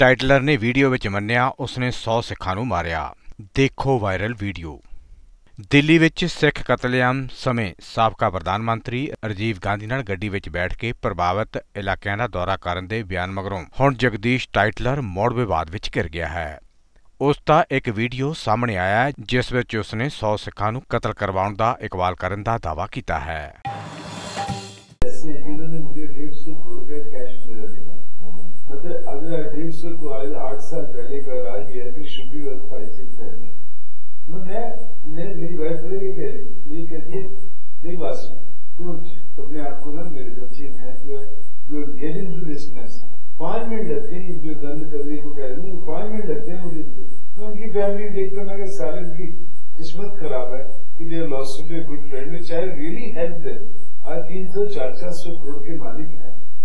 ਟਾਈਟਲਰ ਨੇ ਵੀਡੀਓ ਵਿੱਚ ਮੰਨਿਆ, ਉਸਨੇ 100 ਸਿੱਖਾਂ ਨੂੰ ਮਾਰਿਆ। ਦੇਖੋ ਵਾਇਰਲ ਵੀਡੀਓ। ਦਿੱਲੀ ਵਿੱਚ ਸਿੱਖ ਕਤਲੇਆਮ ਸਮੇਂ ਸਾਬਕਾ ਪ੍ਰਧਾਨ ਮੰਤਰੀ ਰਾਜੀਵ ਗਾਂਧੀ ਨਾਲ ਗੱਡੀ ਵਿੱਚ ਬੈਠ ਕੇ ਪ੍ਰਭਾਵਿਤ ਇਲਾਕਿਆਂ ਦਾ ਦੌਰਾ ਕਰਨ ਦੇ ਬਿਆਨ ਮਗਰੋਂ ਹੁਣ ਜਗਦੀਸ਼ ਟਾਈਟਲਰ ਮੋੜ ਵਿਵਾਦ ਵਿੱਚ ਘਿਰ ਗਿਆ ਹੈ। ਉਸ ਦਾ ਇੱਕ ਵੀਡੀਓ ਸਾਹਮਣੇ ਆਇਆ, ਜਿਸ ਵਿੱਚ ਉਸਨੇ 100 ਸਿੱਖਾਂ ਨੂੰ ਕਤਲ ਕਰਵਾਉਣ ਦਾ ਇਕਵਾਲ ਕਰਨ ਦਾ ਦਾਅਵਾ ਕੀਤਾ ਹੈ। پتہ اگلے حدیث سے تو آج آٹھ سال پہلے کا راج یہ ہے کہ شبی اور خواہشی پھیلے مطلب میں میں میری وائف نے بھی کہہ یہ کہتی نہیں بات تم نے آپ کو نا میرے بچے ہیں جو جو گیٹ ٹو دس پانچ منٹ لگتے ہیں، جو گند کرنے کو کہہ رہی ہیں پانچ منٹ لگتے ہیں مجھے تو ان کی فیملی دیکھ کر میں سارے کی قسمت خراب ہے کہ دے لاسٹ گڈ فرینڈ میں چاہے ریئلی ہیلپ دے آج تین سو چار چار سو کروڑ کے مالک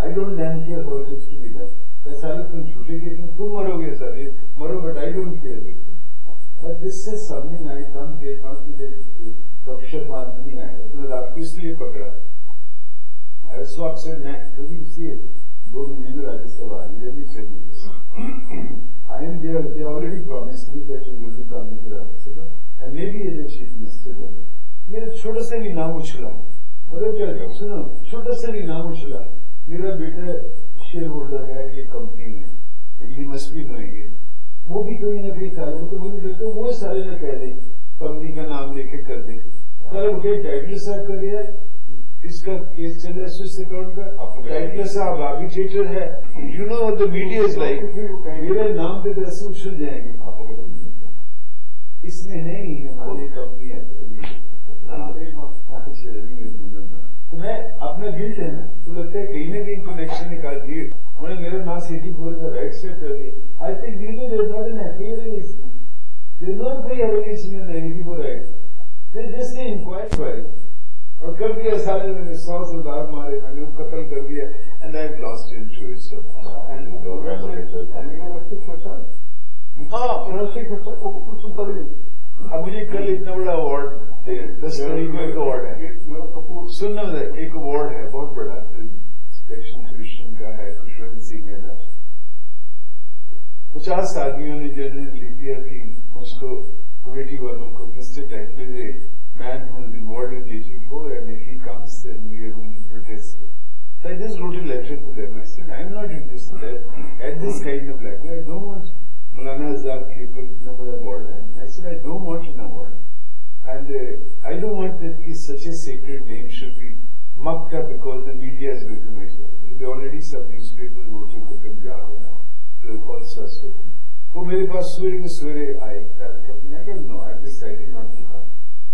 I don't name care for this کی لیڈر میں سارے تم جھوٹے کہ تم مرو گے سر مرو but I don't care but this سے سمجھ آئی کم کیئر ناٹ کی دہشت مارد نہیں آئے میں نے آپ کو اس لیے پکڑا آئی سو آپ میں کبھی اس لیے دو مہینے میں راجیہ سبھا ریلی چاہیے I am there they already promise me that you will be coming to Rajya Sabha and maybe election mister میرے چھوٹے سے بھی نام اچھلا اور سنو چھوٹے سے بھی نام اچھلا میرا بیٹا شیئر ہولڈر ہے یہ کمپنی ہے یونیورسٹی میں یہ وہ بھی کہیں نہ کہیں رہے تو مجھے دیتے وہ سارے نہ کہہ دیں کمپنی کا نام لے کے کر دیں سر خیر مجھے ٹائٹل صاحب کا گیا اس کا کیس چل رہا ہے سوئس اکاؤنٹ کا ٹائٹل صاحب آرکیٹیکچر ہے۔ You know the media is like میرے نام پہ دراصل چھل جائیں گے آپ میں ہے تو لگتا ہے کہیں نہ کہیں کنیکشن نکال دیے انہوں نے میرے نام سیدھی پورے کا رائٹ سیٹ کر دی۔ آئی اور کر دیا سارے میں نے سو سردار مارے میں نے قتل کر دیا اینڈ ہاں اب مجھے کل اتنا بڑا اوارڈ ہے۔ سننا ایک ہے بہت بڑا۔ کمیشن کا ہے پچاس آدمیوں نے جنرل لیا تھی اس کو کمیٹی والوں کو mister the man his involved in eighty four and he comes protest don't want that is such a sacred name should be mucked up because the media is going to measure. Already some newspapers voting for Punjab now. So it calls us so. So, I don't I decided not to.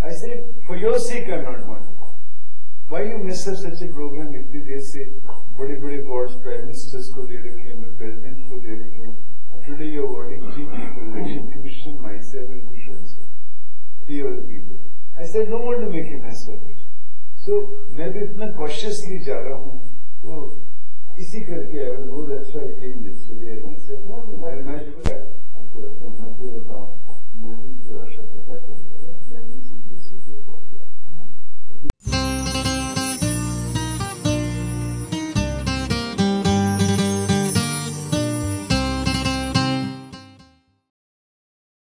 I said, for your sake, I'm not going to. Why you mess up such a program if they say, Bade Bade God's Prime Minister's ko de rakhi hai, President ko. Today you are voting three people, election commission, myself and Bhushan. Three other people. ایسے نو world making so میں بھی اتنا کونشیسلی جا رہا ہوں تو اسی کر کے